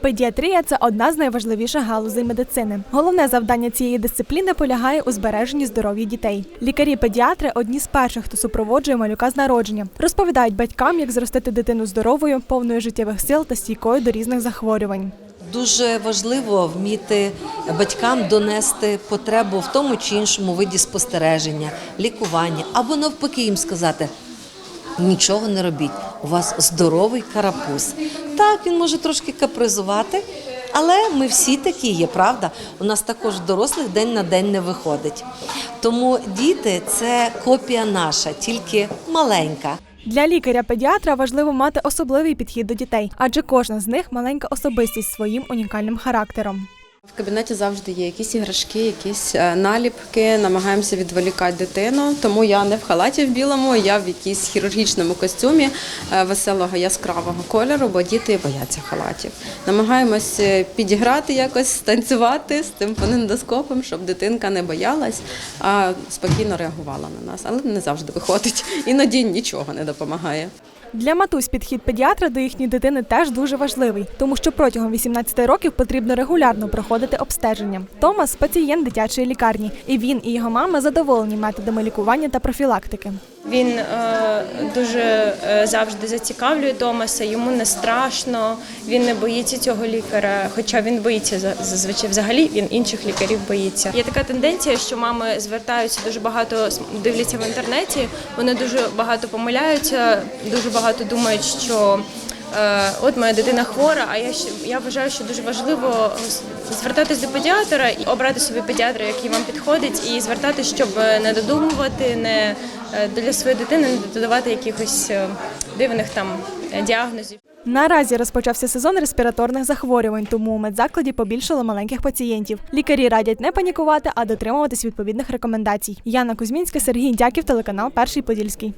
Педіатрія це одна з найважливіших галузей медицини. Головне завдання цієї дисципліни полягає у збереженні здоров'я дітей. Лікарі-педіатри одні з перших, хто супроводжує малюка з народження. Розповідають батькам, як зростити дитину здоровою, повною життєвих сил та стійкою до різних захворювань. Дуже важливо вміти батькам донести потребу в тому чи іншому виді спостереження, лікування, або навпаки їм сказати. Нічого не робіть, у вас здоровий карапуз. Так, він може трошки капризувати, але ми всі такі є, правда? У нас також дорослих день на день не виходить. Тому діти це копія наша, тільки маленька. Для лікаря-педіатра важливо мати особливий підхід до дітей, адже кожна з них маленька особистість своїм унікальним характером. В кабінеті завжди є якісь іграшки, якісь е, наліпки. Намагаємося відволікати дитину. Тому я не в халаті в білому, я в якійсь хірургічному костюмі е, веселого яскравого кольору, бо діти бояться халатів. Намагаємось е, підіграти якось, станцювати з тим фонендоскопом, щоб дитинка не боялась, а спокійно реагувала на нас. Але не завжди виходить. Іноді нічого не допомагає. Для матусь підхід педіатра до їхньої дитини теж дуже важливий, тому що протягом 18 років потрібно регулярно проходити обстеження. Томас пацієнт дитячої лікарні, і він і його мама задоволені методами лікування та профілактики. Він е, дуже е, завжди зацікавлює Томаса, йому не страшно, він не боїться цього лікаря, хоча він боїться за- зазвичай взагалі, він інших лікарів боїться. Є така тенденція, що мами звертаються дуже багато дивляться в інтернеті, вони дуже багато помиляються, дуже багато думають, що. Е, От моя дитина хвора, а я я вважаю, що дуже важливо звертатись до педіатра і обрати собі педіатра, який вам підходить, і звертатись, щоб не додумувати, не е, для своєї дитини не додавати якихось е, дивних там е, діагнозів. Наразі розпочався сезон респіраторних захворювань, тому у медзакладі побільшало маленьких пацієнтів. Лікарі радять не панікувати, а дотримуватись відповідних рекомендацій. Яна Кузьмінська, Сергій Дяків, телеканал Перший Подільський.